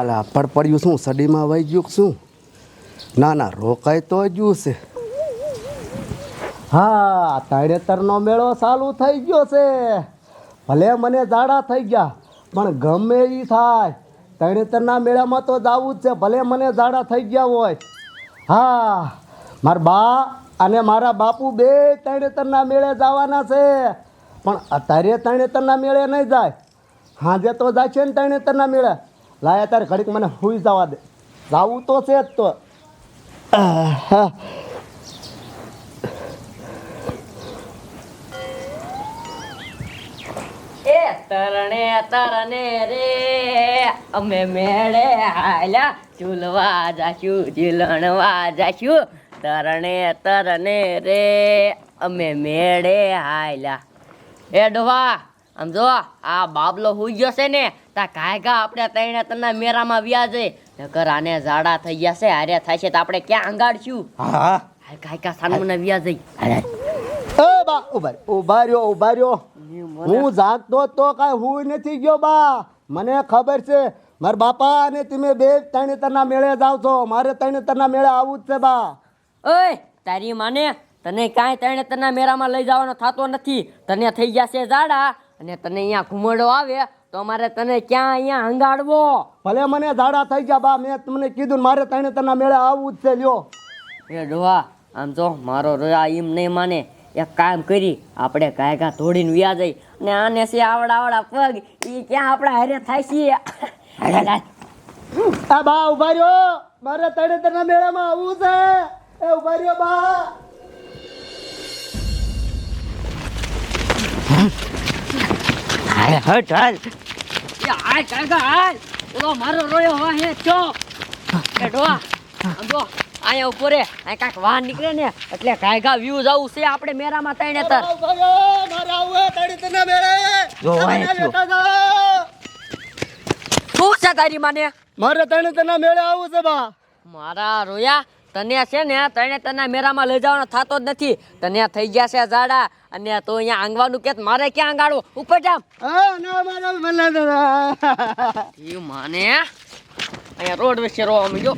આલા પડપડ્યું શું? સડીમાં વહી ગયું શું? ના ના રોકાય તો ગયું છે. હા, તાડેતરનો મેળો ચાલુ થઈ ગયો છે. ભલે મને ઝાડા થઈ ગયા, પણ ગમે એ થાય. તણેતરના મેળામાં તો જવું જ છે. ભલે મને ઝાડા થઈ ગયા હોય. હા, મારા બા અને મારા બાપુ બે તણેતરના મેળે જવાના છે. પણ અત્યારે તણેતરના મેળે નહીં જાય. હાજે તો જાય છે ને તણેતરના મેળે. લાય તારે ઘડીક મને સુઈ જવા દે. જાવું તો છે જ તો. તરણે તરણે રે, અમે મેળે હાલ્યા ચૂલવા જાશું, ઝીલણવા જાશું. તરણે તરણે રે, અમે મેળે હાલ્યા. એ ડોહા, આમ જો આ બાબલો હુઈ ગયો છે ને તા કાયગા આપણે તૈણે તને મેરામાં વ્યા જઈ. નકર આને ઝાડા થઈ ગયા છે હારે થાય છે તો આપણે ક્યાં અંગાડશું? હા. કાયકા સાનમને વ્યા જઈ. એ બા ઊભા ઊભા રહ્યો ઊભા રહ્યો હું જાગતો તો કાંઈ હું નથી ગયો બા. મને ખબર છે મારા બાપા અને તમે બે તરણેતરના મેળે જાવ છો. મારે તરણેતરના મેળે આવવું જ છે બા. ઓય તારી માને તને કાંઈ તણે તરના મેરામાં લઈ જવાનો થતો નથી. તને થઈ ગયા છે ઝાડા અને તને અહીંયા ઘુમડો આવે તો મારે તને ક્યાં અહીંયા હંગાડવો? ભલે મને ઝાડા થઈ ગયા બા મેં તમને કીધું ને મારે તરણેતરના મેળે આવવું જ છે લ્યો. એ ડોહા આમ જો મારો રોયા એમ નહીં માને. એક કામ કરી આપણે ગાયગા ધોડીને વ્યા જઈ. ને આને છે આવડા આવડા પગ એ ક્યાં આપણા હારે થાય છે. આ બા ઊભા રહ્યો. મારે તરણેતરના મેળામાં આવવું છે. એ ઊભા રહ્યો બા. હાલ હટ હાલ. હાલ કાકા હાલ ઓલો મારો રોયો હવા હે ચો એ ડોવા જો અહીંયા ઉપર અહીં કાંઈક વાહન નીકળે ને એટલે ગાયગા વ્યૂ જવું છે આપણે મેરામાં તણે તર. જો શું છે તારી માને? મારે તરણેતરના મેળે આવું છે બા. મારા રોયા તને છે ને તને તને મેરામાં લઈ જવાનો થતો જ નથી. તને થઈ ગયા છે ઝાડા. અને તો અહીંયા આંગવાનું કે મારે ક્યાં આંગાડવું? ઉપર જામ મને અહીંયા રોડ વિશે રોવા અમે જો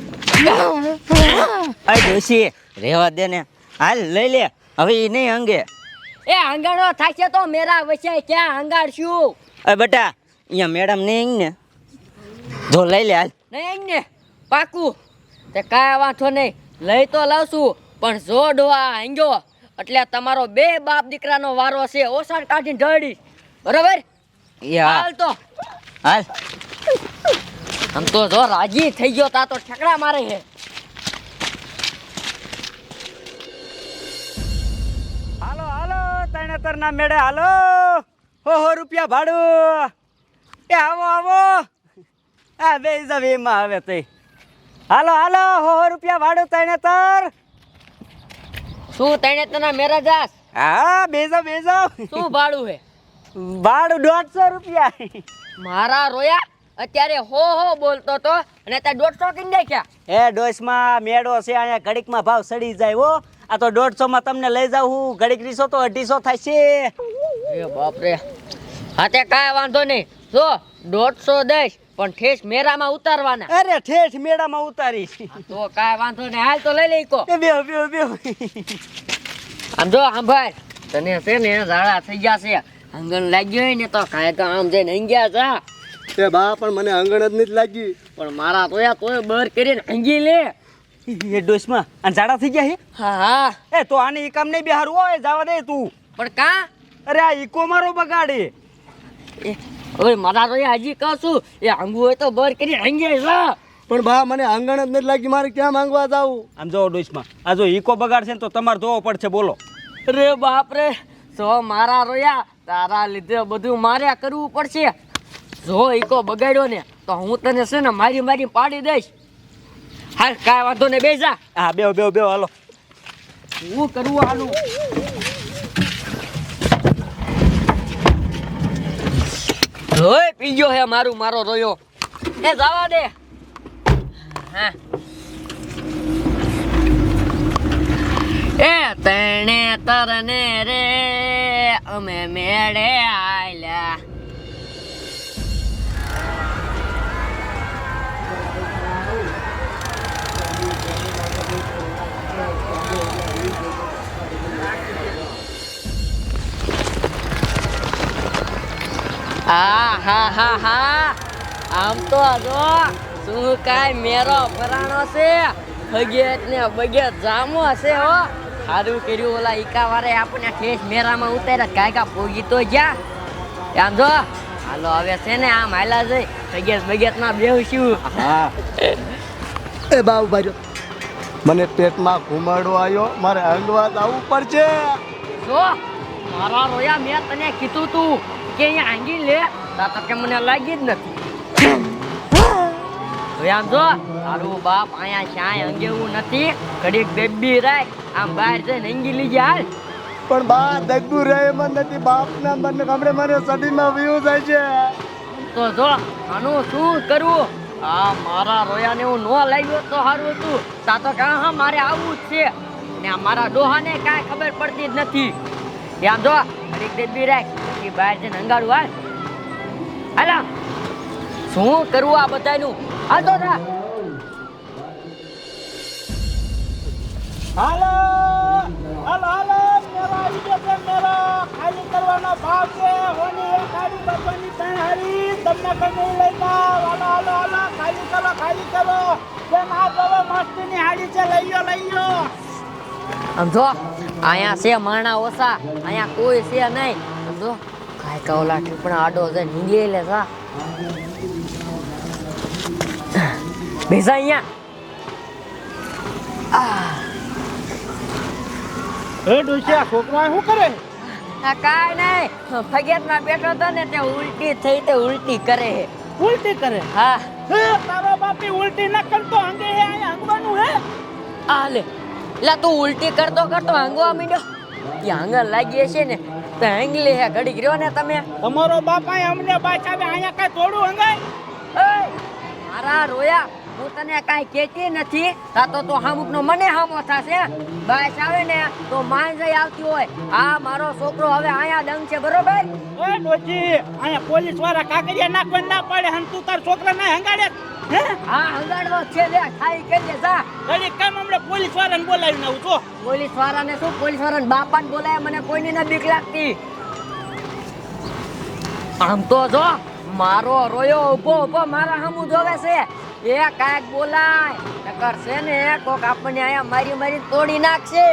આ રેવા દે ને. હાલ લઈ લે. હવે એ નહીં અંગે એ આંગણો થાશે તો મેરા વચ્ચે ક્યાં આંગાડશું? એ બેટા અહીંયા મેડમ નહીં ને. જો લઈ લે હાલ. નહીં ને? પાકું. તે કાંઈ વાંધો નહીં. લઈ તો લાવશું પણ જો ડોહા હાંજો એટલે તમારો બે બાપ દીકરાનો વારો છે ઓસાડ કાઢીને ઢળી. બરોબર? હાલ તો. હાલ. આમ તો જો રાજી થઈ ગયો તા તો ઠકડા મારે છે. હાલો હાલો તણેતર ના મેળે હાલો. હો હો રૂપિયા ભાડું. એ આવો આવો. આ બે જાવ એમાં આવે તઈ. હાલો હાલો હો હો રૂપિયા ભાડું તણેતર શું તના મેરા જાસ? હા બે જાવ શું ભાડું હે? ભાડું દોઢસો રૂપિયા. મારા રોયા અત્યારે હો હો બોલતો તો અને ત્યાં દોઢસો કિન દેખ્યા એ ડોસમાં મેળો છે અહીંયા ઘડીકમાં ભાવ સડી જાય હો. આ તો દોઢસો માં તમને લઈ જાઉં હું. ઘડીક રીસો તો અઢીસો થાય છે એ બાપ રે હા તે કાંઈ વાંધો નહીં. જો દોઢસો દઈશ. પણ ઠેસ મેરામાં ઉતારવાના. અરે ઠેઠ મેળામાં ઉતારી. તો કાંઈ વાંધો નહીં. હાલ તો લઈ લઈ કો. બે બેહો બેહો બેહો. આમ જો સાંભળ તને છે ને ઝાડા થઈ ગયા છે. આંગણ લાગ્યો હોય ને તો કાંઈ તો આમ જઈને હંગ્યા જા. એ બા પણ મને આંગણ જ નથી લાગી. પણ મારા તોયા તોય બર કરીને હંગી લે. એ ડોસમાં અને ઝાડા થઈ ગયા હા? હા એ તો આને ઈ કામ નહીં બેહારું હોય જવા દે તું. પણ કા? અરે આ ઈકો મારો બગાડે. એ હવે મારા તો હજી કહું એ આંગવું હોય તો બર કરી આંગે જા પણ બા મને આંગણ જ નથી લાગી મારે ક્યાં માંગવા જાવું? આમ જો ડોશમાં આ જો ઈકો બગાડશે ને તો તમારે જોવો પડશે બોલો. રે બાપ રે જો મારા રોયા તારા લીધે બધું મારે કરવું પડશે. જો ઈકો બગાડ્યો ને તો હું તને છે ને મારી મારી પાડી દઈશ. હાલ કાંઈ વાંધો ને બેસા હા બેવ બેવ બેવ હાલો. શું કરવું આનું? રોય પીજો હે મારું, મારો રોયો. એ જવા દે. હા. એ તણે તરને રે, અમે મેળે આયલા. હા હા હા હા. આમ તો જો શું કાય મેરો પરાણો છે? હગેત ને બગેત જામો છે હો. સારું કર્યું ઓલા ઈકા વારે આપણે ઠેસ મેરામાં ઉતાર્યા કાય કા પોગી તો ગયા. આમ જો હાલો હવે છે ને આમ હાલા જઈ. બગેત બગેતમાં બેહુશું. હા. એ બાબુભાઈ મને પેટમાં ઘુમાડો આવ્યો મારે હંગવા જવું પડશે. જો મારા રોયા મેં તને કીધું તું. કે અહીંયા આંગી લે તાતા કે મને લાગી જ નથી. રોયા જો તારું બાપ અહીંયા શાય અંગે એવું નથી. ઘડીક બેબી રાખ આમ બહાર જઈને અંગી લીજે હાલ. પણ બા દગુ રહે મન નથી બાપના મન હમણે મારે સડીમાં વ્યૂ જાય છે. તો જો આનું શું કરવું? આ મારા રોયાને હું ન લાગ્યો તો સારું હતું. તા તો કાં હા મારે આવવું જ છે. ને મારા ડોહાને કાંઈ ખબર પડતી જ નથી. આમ જો ઘડીક બી રાખ. કે બહાર જઈને અંગાડું હાલ. હાલા. શું કરવું આ બધાનું? હાલ તો થા હાલો. હાલો હાલો. મેરો આવી ગયો છે મેરો ખાલી કરવાનો ભાવ છે. હોની એક ખાલી બપોરની ત્રણ હાડી તમને કઈ નહીં લેતા હાલો હાલો હાલો. ખાલી કરો ખાલી કરો. જેમ આ જોવો મસ્તીની હાડી છે. લઈ લો લઈ લો આમ જો. અહીંયા છે માણા ઓછા. અહીંયા કોઈ છે નહીં. સમજો કાંઈ કા ઠીપણા આડો છે નીંગલી લે સા બેસા અહીંયા. એ ડોશિયા છોકરા શું કરે? આ કાંઈ નહીં. ફગેતમાં બેઠો તો ને તે ઉલટી થઈ તે ઉલટી કરે હે. ઉલટી કરે? હા. તારો બાપી ઉલટી ન કરતો હંગે હે અંગવાનું હે? આ લે. લા તું ઉલટી કરતો કરતો હાંગવા મીડ્યો. એ હાંગર લાગી છે ને તો હાંગલી હે ઘડી ગયો ને તમે. તમારો બાપા અમને પાછા અહીંયા કઈ થોડું હંગાય? મારા રોયા હું તને કાંઈ કહેતી નથી. તા તો તું હામુકનો મને હામો થશે. બાયસ આવે ને તો માન જઈ આવતી હોય. આ મારો છોકરો હવે અહીંયા દંગ છે બરોબર? એ ડોચી અહીંયા પોલીસવાળા કાકડિયા નાખવા ના પાડે હન તું તાર છોકરા ના હંગાડે. હે? હા હંગાડવો છે લે ખાઈ કે લે જા. ઘડી કામ હમણાં પોલીસ વાળાને બોલાવીને આવું છો? પોલીસ વાળાને શું? પોલીસ વાળાને બાપાને બોલાય, મને કોઈની ના બીક લાગતી. આમ તો જો, મારો રોયો ઊભો ઊભો મારા સામું જોવે છે. એ કાંઈક બોલાય. નકર છે ને, કોક આપણને અહીંયા મારી મારી તોડી નાખશે.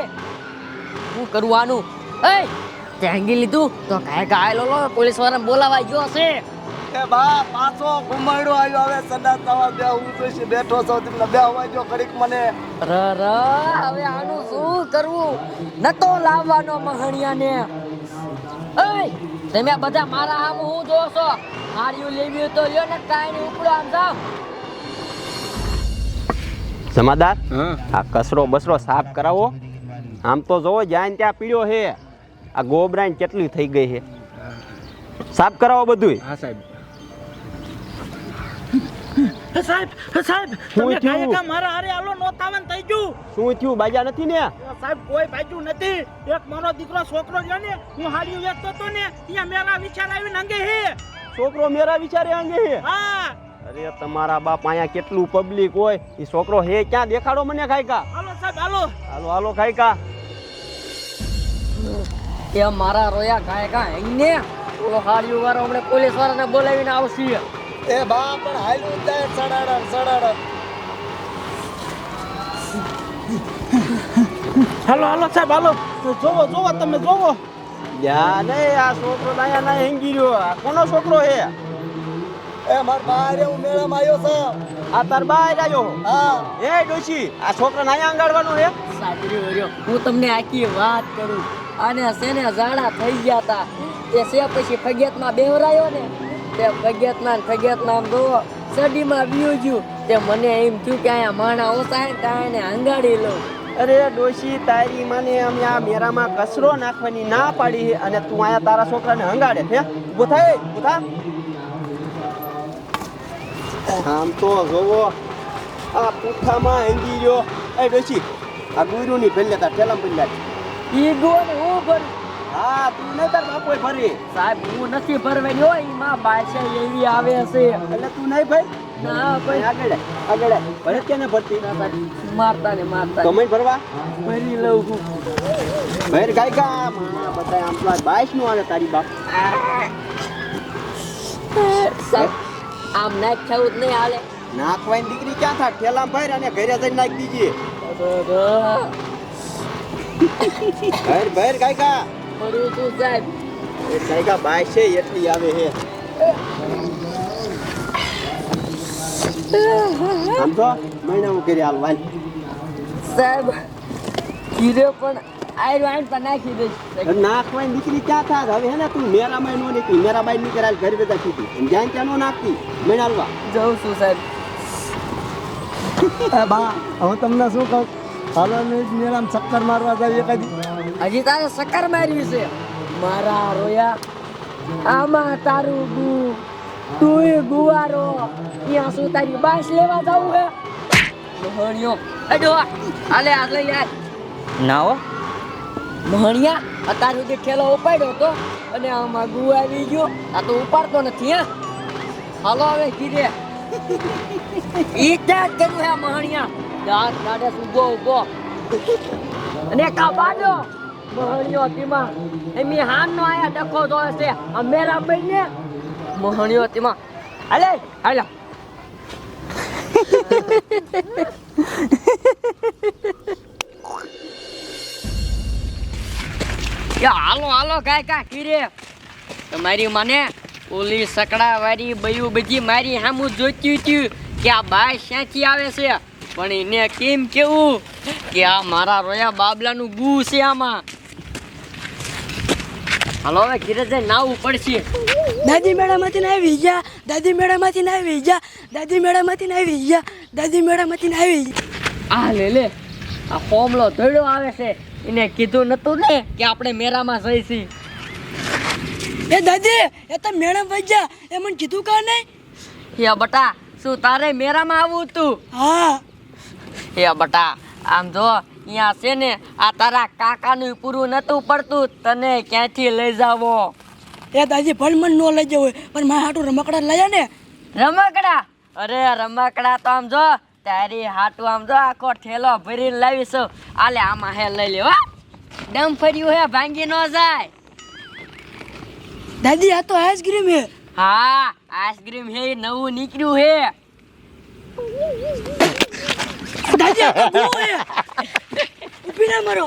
શું કરવાનું એ જાંગી લીધું? તો કાંઈક આયેલો પોલીસ વાળાને બોલાવા ગયો છે. એ બા પાછો ઘુમાડો આવ્યો હવે સદા તવા બે હું જોઈશ બેઠો છો તમને બે વાગ્યો ઘડીક મને. ર ર હવે આનું શું કરવું? નતો લાવવાનો મહણિયાને. એય તમે બધા મારા આમ હું જોશો? છો માર્યું લેવી હોય તો લ્યો ને કાંઈ ઉપડો આમ જાવ જમાદાર આ કચરો બસરો સાફ કરાવો. આમ તો જોવો જ્યાં ને ત્યાં પીડ્યો છે. આ ગોબરાઈન કેટલી થઈ ગઈ છે. સાફ કરાવો બધું હા સાહેબ. સાહેબ સાહેબ તમે કાય કા મારા હારે આલો નોતાવન થઈ ગયું. શું થયું? બાજા નથી ને? સાહેબ કોઈ બાજુ નથી. એક મારો દીકરો છોકરો રહ્યો ને હું હાડીઓ વેચતો તો ને ત્યાં મેરા વિચાર આવીને અંગે હે. છોકરો મેરા વિચારે અંગે હે? હા. અરે તમારા બાપ અહીંયા કેટલું પબ્લિક હોય. એ છોકરો હે ક્યાં? દેખાડો મને ખાઈ કા હાલો સાહેબ હાલો. હાલો હાલો ખાઈ કા એ મારા રોયા ખાયકા કાંઈ ને ઓલો હાડિયું વાળો હમણાં પોલીસ વાળાને બોલાવીને આવશે. એ બા પણ હાલ્યું જાય સડાડ સડાડ. હાલો હાલો સાહેબ હાલો. જોવો જોવો તમે જોવો. યા ને આ છોકરો તો ના હેંગી રહ્યો. આ કોનો છોકરો હે એ માર બારે હું મેળામાં આવ્યો છે. આ તાર બાર આવ્યો હા. એ ડોશી આ છોકરા અહીંયા અંગાડવાનું હે સાદરી વર્યો હું તમને આખી વાત કરું. અને સેને ઝાડા થઈ ગયા તા. તે સે પછી ફગિયતમાં બેવરાયો ને. તે ફગિયતમાં ને આમ જોવો સડીમાં બીયું ગયું તે મને એમ થયું કે અહીંયા માણા ઓછા ત્યાં એને હંગાડી લઉં. અરે ડોશી તારી મને અમે આ મેરામાં કચરો નાખવાની ના પાડી છે અને તું આયા તારા છોકરાને હંગાડે હે? ઊભો થાય ઊભો થા. આમ તો જોવો આ પૂઠામાં હેંગી રહ્યો. એ ડોશી આ ગુરુની ભેલે તા ઠેલા પડી ઈ ગોને હું ભર? હા તું તાર બાપોય ભરી સાહેબ હું નથી ભરવાની હોય એમાં બાદશાહ એવી આવે છે. એટલે તું નહીં ભાઈ ના ભાઈ ભાઈ આગળ ભરતી મારતા ને મારતા તમે ભરવા ભરી લઉં હું ભેર ગાય કા માણા આમ તો બાઈસનું આવે તારી બાપ. આમ નાખ થવું જ નહીં હાલે. નાખવાની દીકરી ક્યાં થાય ઠેલા ભર અને ઘરે જઈને નાખી દીજીએ ભેર ભર કાયકા પડ્યું તું સાહેબ. એ સાયકા બાય છે એટલી આવે હે સમજો? મહિના હું કરી હાલવાની સાહેબ કીરે પણ આયરો આઈન પર નાખી દઈશ. નાખવાની દીકરી ક્યાં થાત? હવે હે ને તું મેરામાં નો નીકળી મેરાબાઈ ની કરાલ ઘર બેઠા છૂટી જ્યાં ત્યાં નો નાખતી? મહિના હાલવા જઉં છું સાહેબ. બા હું તમને શું કહું? હાલો ને મેળામાં ચક્કર મારવા જઈએ કદી. હજી તારે સકર મારવી છે. મારા રોયા આમાં તારું ગુ તુંય ગુવારો ત્યાં શું તારી બાસ લેવા જવું હે? મહણિયો અડો આલે આ લઈ યાર ના હો. મહણિયા અત્યાર સુધી ઠેલો ઉપાડ્યો તો અને આમાં ગુ આવી ગયો. આ તો ઉપાડતો નથી હે. હાલો હવે કીધે ઈ ત્યાં કર્યું હે મહણિયા. દાંત દાડે ઊભો ઊભો. અને કા બાડો મહણિયો તેમાં એમી હાન નો આયા ડખો તો આ મેરા ને મહણિયો તેમાં હાલે હાલે. હાલો હાલો કાય કા કીરે. તમારી મને ઓલી સકડા વારી બયું બધી મારી સામું જોતી હતી કે આ બાય ક્યાંથી આવે છે. પણ એને કેમ કેવું કે આ મારા રોયા બાબલાનું ગુ છે આમાં. હાલો હવે કિરતભાઈ નાવું પડશે. દાદી મેળામાંથી ના આવી ગયા દાદી મેળામાંથી ને આવી ગયા દાદી મેળામાંથી ને આવી ગયા દાદી મેળામાંથી ના આવી ગયા. આ લે લે. આ ફોમલો ધોડો આવે છે. એને કીધું નતું ને કે આપણે મેરામાં જઈશી. એ દાદી એ તો મેળા વજ્યા એ મને કીધું કા નહીં? યા બટા શું તારે મેરામાં આવવું તું? હા. યા બટા આમ જો અહીંયા છે ને આ તારા કાકાનું પૂરું નતું પડતું તને ક્યાંથી લઈ જાવો? એ દાદી ભલ નો ન લઈ જવું પણ મારા હાટું રમકડા લઈ ને રમકડા? અરે રમકડા તો આમ જો તારી હાટું આમ જો આખો ઠેલો ભરીને લાવીશું. આલે આમાં હે લઈ લેવા હો. ડમ ફર્યું હે ભાંગી ન જાય. દાદી આ તો આઈસ્ક્રીમ હે. હા આઈસ્ક્રીમ હે નવું નીકળ્યું હે. દાદી આ તો હે. ઊભી ના મરો